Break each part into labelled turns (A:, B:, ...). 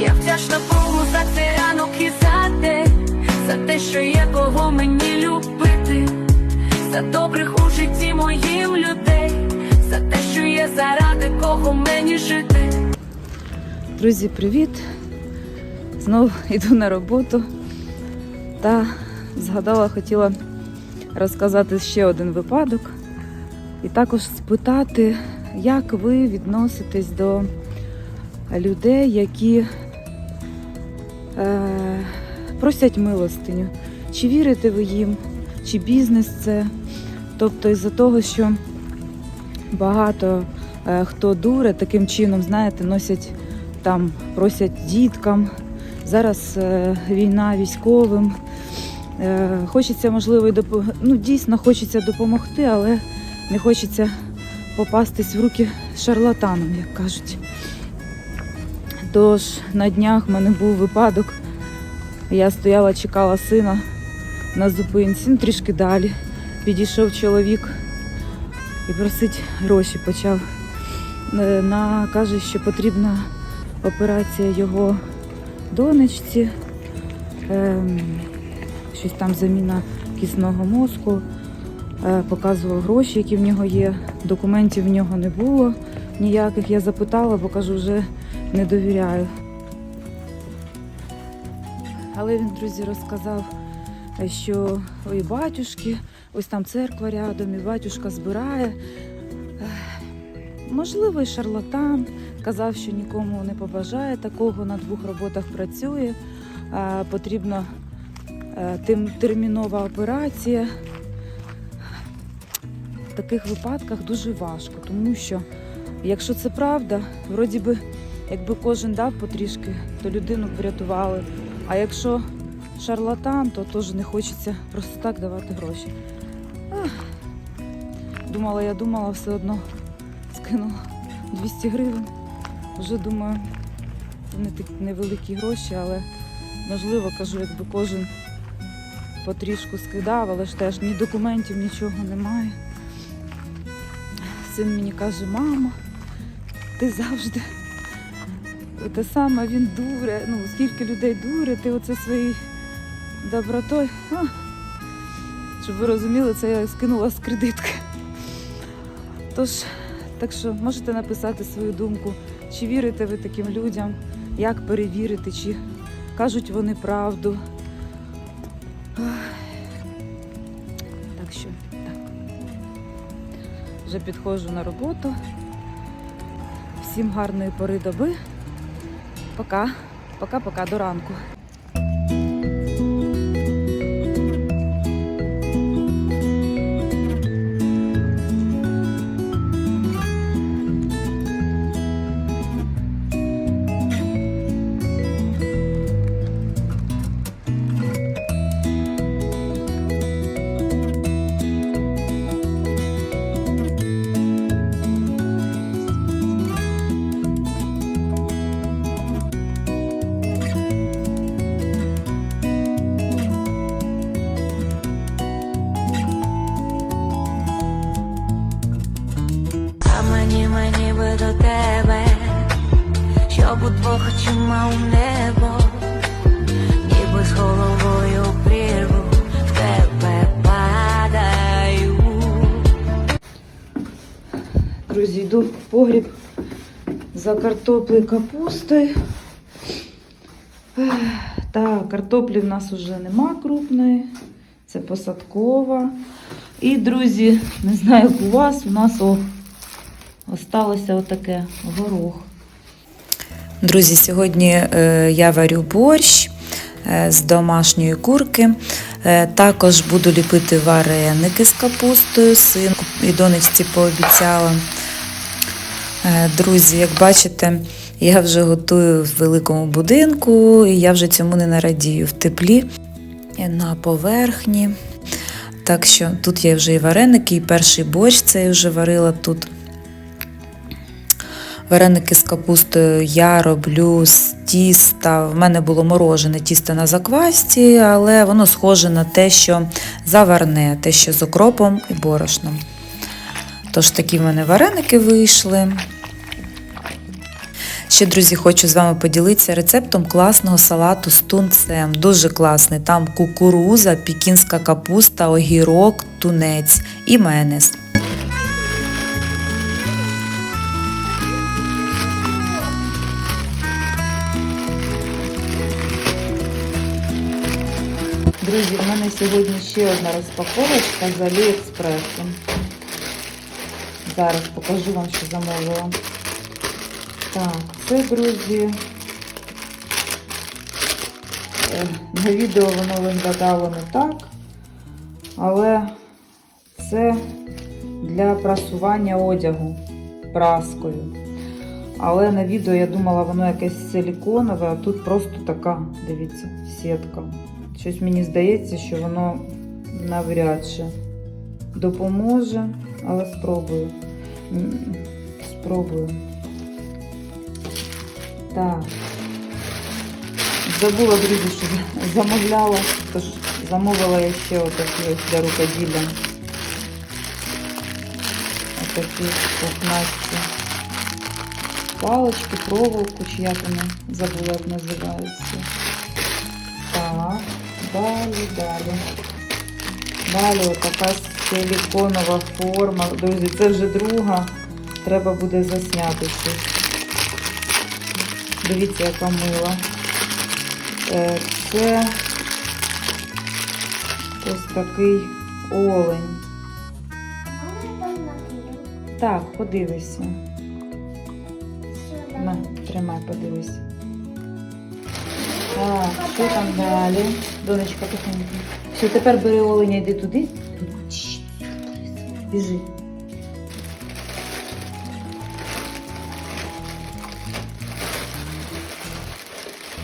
A: Я вдячна Богу за цей ранок і за день, за те, що є кого мені любити, за добрих у житті моїм людей, за те, що є заради кого мені жити.
B: Друзі, привіт! Знову йду на роботу та згадала, хотіла розказати ще один випадок і також спитати, як ви відноситесь до людей, які просять милостиню. Чи вірите ви їм, чи бізнес це? Тобто із-за того, що багато е, хто дуре таким чином, знаєте, носять там, просять діткам. Зараз е, війна військовим. Е, хочеться, можливо, і допо... ну, дійсно хочеться допомогти, але не хочеться попастись в руки шарлатанам, як кажуть. Тож на днях в мене був випадок. Я стояла, чекала сина на зупинці, ну, трішки далі. Підійшов чоловік і просить гроші почав. Е, На, каже, що потрібна операція його донечці, ем, щось там заміна кисного мозку. Е, показував гроші, які в нього є. Документів в нього не було ніяких. Я запитала, бо кажу, вже не довіряю. Але він, друзі, розказав, що ой, батюшки, ось там церква рядом, і батюшка збирає. Можливо, і шарлатан. Казав, що нікому не побажає такого, на двох роботах працює. Потрібна е, термінова операція. В таких випадках дуже важко, тому що якщо це правда, вроді би, якби кожен дав потрішки, то людину б врятували. А якщо шарлатан, то теж не хочеться просто так давати гроші. Ах. Думала, я думала, все одно скинула 200 гривень. Вже думаю, це не такі невеликі гроші, але можливо, кажу, якби кожен потрішку скидав, але ж теж ні документів, нічого немає. Син мені каже, мама, ти завжди те саме він дуре. Ну, скільки людей дуре, ти оце своєю добротою. А, щоб ви розуміли, це я скинула з кредитки. Тож, так що можете написати свою думку, чи вірите ви таким людям, як перевірити, чи кажуть вони правду. Так що, так. Вже підходжу на роботу. Всім гарної пори доби. Пока. Пока-пока до ранку.
A: Небо, ніби з головою прірву в.
B: Друзі, йду в погріб за картоплею капустою. Так, картоплі в нас вже нема крупної. Це посадкова. І, друзі, не знаю, як у вас, у нас о, осталося отаке горох.
C: Друзі, сьогодні е, я варю борщ е, з домашньої курки. Е, також буду ліпити вареники з капустою, синку і донечці пообіцяла. Друзі, як бачите, я вже готую в великому будинку, і я вже цьому не нарадію в теплі на поверхні. Так що тут є вже і вареники, і перший борщ це я вже варила тут. Вареники з капустою я роблю з тіста. В мене було морожене тісто на заквасті, але воно схоже на те, що заварне, те, що з окропом і борошном. Тож такі в мене вареники вийшли. Ще, друзі, хочу з вами поділитися рецептом класного салату з тунцем. Дуже класний. Там кукуруза, пікінська капуста, огірок, тунець і майонез.
B: Друзі, в мене сьогодні ще одна розпаковочка з Аліекспресу. Зараз покажу вам, що замовила. Так, це, друзі, е, на відео воно виглядало не так, але це для прасування одягу праскою. Але на відео я думала, воно якесь силіконове, а тут просто така, дивіться, сітка. Щось мені здається, що воно навряд чи допоможе, але спробую. Спробую. Так. Забула, друзі, що замовляла, тож замовила я ще отакі ось для рукоділля. Отакі пухнасті палички, проволоку, чи як вони забула, як називаються. Далі, далі. Далі отака силіконова форма. Друзі, це вже друга. Треба буде засняти щось. Дивіться, яка мила. Е, Це ось такий олень. Так, подивися. На, тримай, подивись. Так, що там далі? Донечка, тихонько. Все, тепер бери оленя, йди туди. Біжи.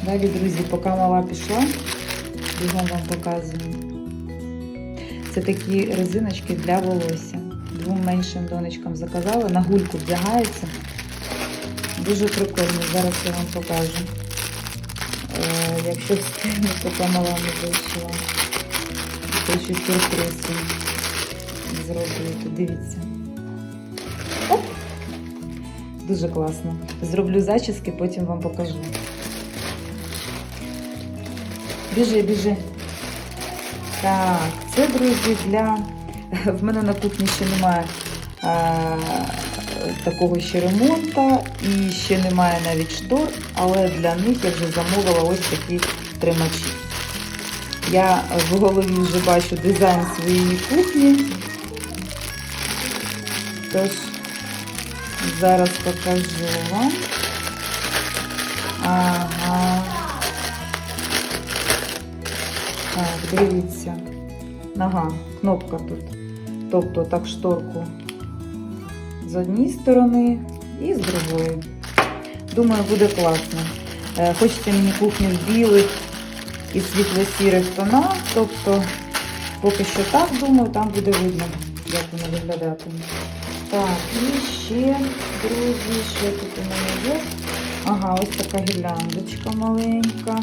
B: Далі, друзі, поки мала пішла, бігом вам показую. Це такі резиночки для волосся. Двом меншим донечкам заказала, на гульку вдягається. Дуже прикольно, зараз я вам покажу. Е, якщо встигну, поки мала не вийшла. Хочу сюрприз зробити. Дивіться. Оп! Дуже класно. Зроблю зачіски, потім вам покажу. Біжи, біжи. Так, це, друзі, для. В мене на кухні ще немає е, такого ще ремонту і ще немає навіть штор, але для них я вже замовила ось такі тримачі. Я в голові вже бачу дизайн своєї кухні. Тож, зараз покажу вам. Ага. Так, дивіться. Ага, кнопка тут. Тобто так шторку з однієї сторони і з другої. Думаю, буде класно. Е, Хочеться мені кухню білих і світло-сірих тонах. Тобто, поки що так думаю, там буде видно, як воно виглядатиме. Так, і ще, друзі, що тут у мене є? Ага, ось така гірляндочка маленька.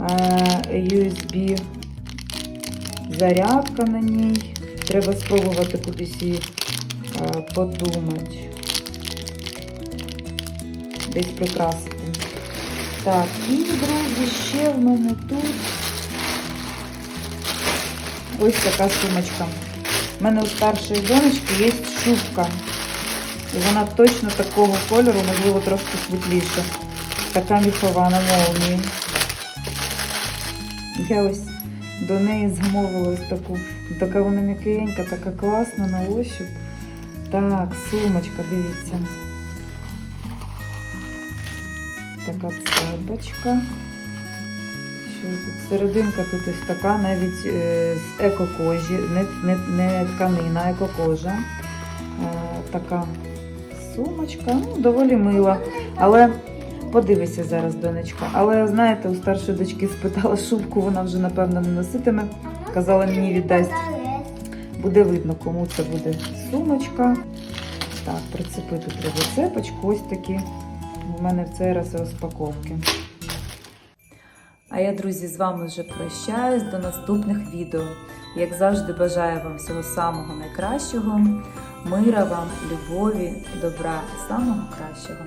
B: Е, USB зарядка на ній. Треба спробувати кудись її е, подумати. Десь прикрасити. Так, і, друзі, ще в мене тут ось така сумочка. У мене у старшої донечки є шубка. І вона точно такого кольору, можливо, трошки світліша. Така міхова на молнії. Я ось до неї замовила ось таку. Така вона м'якенька, така класна на ощуп. Так, сумочка, дивіться. Така цепочка. Що тут? Серединка тут ось така, навіть е, з екокожі, не, не, не тканина, екокожа. Е, така сумочка, ну, доволі мила. Але подивися зараз, донечка. Але знаєте, у старшої дочки спитала шубку, вона вже напевно не носитиме. Казала мені віддасть. Буде видно, кому це буде сумочка. Так, прицепити треба цепочку. Ось такі у мене в цей раз розпаковки.
C: А я, друзі, з вами вже прощаюсь до наступних відео. Як завжди, бажаю вам всього самого найкращого.
B: Мира вам, любові, добра, самого кращого.